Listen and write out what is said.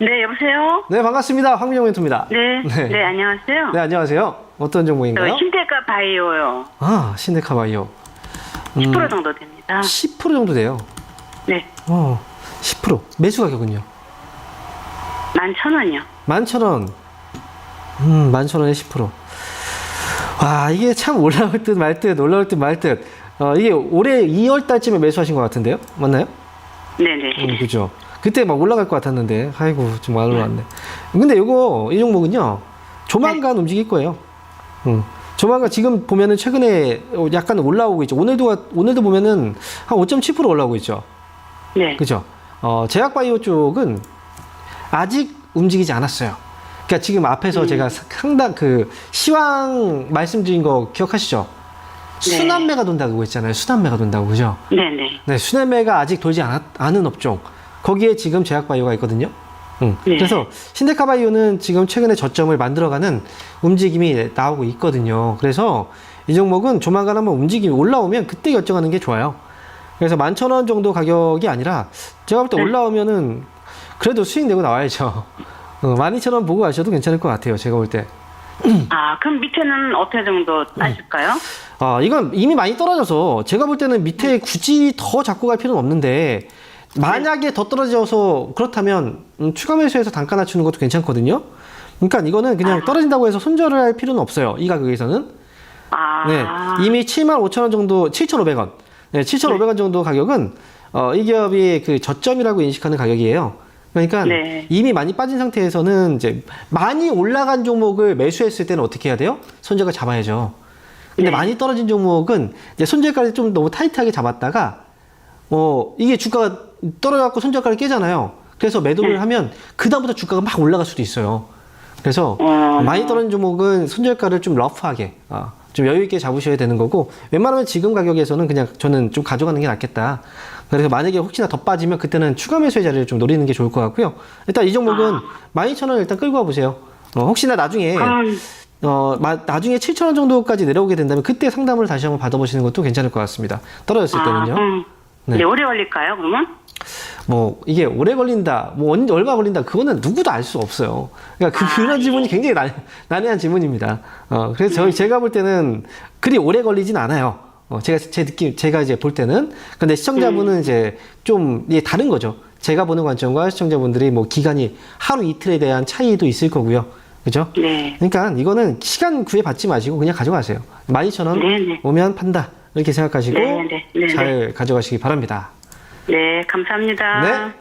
네, 여보세요? 네, 반갑습니다. 황민영 멘토입니다. 네, 네. 네, 안녕하세요. 네, 안녕하세요. 어떤 저 종목인가요? 신대가 바이오요. 아, 신데카 바이오. 10% 정도 됩니다. 10% 정도 돼요. 네, 어, 10%. 매수 가격은요? 11,000원이요. 11,000원. 음, 11,000원에 10%. 와, 이게 참 올라올 듯 말 듯, 올라올 듯 말 듯. 어, 이게 올해 2월 달쯤에 매수하신 것 같은데요? 맞나요? 네네. 음, 그죠. 그때 막 올라갈 것 같았는데, 아이고, 좀안 올라왔네. 근데 요거, 이 종목은요, 조만간 움직일 거예요. 음. 조만간 지금 보면은 최근에 약간 올라오고 있죠. 오늘도, 오늘도 보면은 한 5.7% 올라오고 있죠. 네. 그죠. 어, 제약바이오 쪽은 아직 움직이지 않았어요. 그러니까 지금 앞에서 제가 상당 그 시황 말씀드린 거 기억하시죠? 네. 순환매가 돈다고 했잖아요. 순환매가 돈다고 그죠? 네네. 네, 순환매가 아직 돌지 않았, 않은 업종. 거기에 지금 제약바이오가 있거든요. 응. 네. 그래서 신데카바이오는 지금 최근에 저점을 만들어가는 움직임이 나오고 있거든요. 그래서 이 종목은 조만간 한번 움직임이 올라오면 그때 결정하는 게 좋아요. 그래서 11,000원 정도 가격이 아니라 제가 볼때 네. 올라오면은 그래도 수익 내고 나와야죠. 어, 12,000원 보고 가셔도 괜찮을 것 같아요. 제가 볼 때. 아, 그럼 밑에는 어떻게 정도 따실까요? 아, 이건 이미 많이 떨어져서 제가 볼 때는 밑에 굳이 더 잡고 갈 필요는 없는데 만약에 더 떨어져서 그렇다면 음, 추가 매수해서 단가 낮추는 것도 괜찮거든요. 그러니까 이거는 그냥 떨어진다고 해서 손절을 할 필요는 없어요. 이 가격에서는. 아, 네. 이미 7만 5천 원 정도, 7,500원. 네, 7,500원 정도 가격은 어, 이 기업이 그 저점이라고 인식하는 가격이에요. 그러니까 네. 이미 많이 빠진 상태에서는 이제 많이 올라간 종목을 매수했을 때는 어떻게 해야 돼요? 손절가 잡아야죠. 근데 네. 많이 떨어진 종목은 이제 손절가를 좀 너무 타이트하게 잡았다가 어 이게 주가가 떨어져갖고 손절가를 깨잖아요. 그래서 매도를 네. 하면 그 다음부터 주가가 막 올라갈 수도 있어요. 그래서 어. 많이 떨어진 종목은 손절가를 좀 러프하게 아, 좀 여유 있게 잡으셔야 되는 거고 웬만하면 지금 가격에서는 그냥 저는 좀 가져가는 게 낫겠다. 그래서 만약에 혹시나 더 빠지면 그때는 추가 매수의 자리를 좀 노리는 게 좋을 것 같고요. 일단 이 종목은 12,000원 일단 끌고 와 보세요. 어, 혹시나 나중에 그럼, 어, 마- 나중에 7,000원 정도까지 내려오게 된다면 그때 상담을 다시 한번 받아보시는 것도 괜찮을 것 같습니다. 떨어졌을 아, 때는요. 그럼, 네. 네. 오래 걸릴까요, 그러면? 뭐 이게 오래 걸린다, 뭐 언- 얼마 걸린다, 그거는 누구도 알 수 없어요. 그러니까 그, 아, 그런 예. 질문이 굉장히 난, 난해한 질문입니다. 어, 그래서 저희 제가 볼 때는 그리 오래 걸리진 않아요. 어, 제가 제 느낌, 제가 이제 볼 때는 근데 시청자분은 이제 좀 이게 다른 거죠. 제가 보는 관점과 시청자분들이 뭐 기간이 하루 이틀에 대한 차이도 있을 거고요. 그죠? 네. 그러니까 이거는 시간 구애 받지 마시고 그냥 가져가세요. 12,000원 네 네. 오면 판다. 이렇게 생각하시고 네 네. 네 네. 잘 가져가시기 바랍니다. 네, 감사합니다. 네.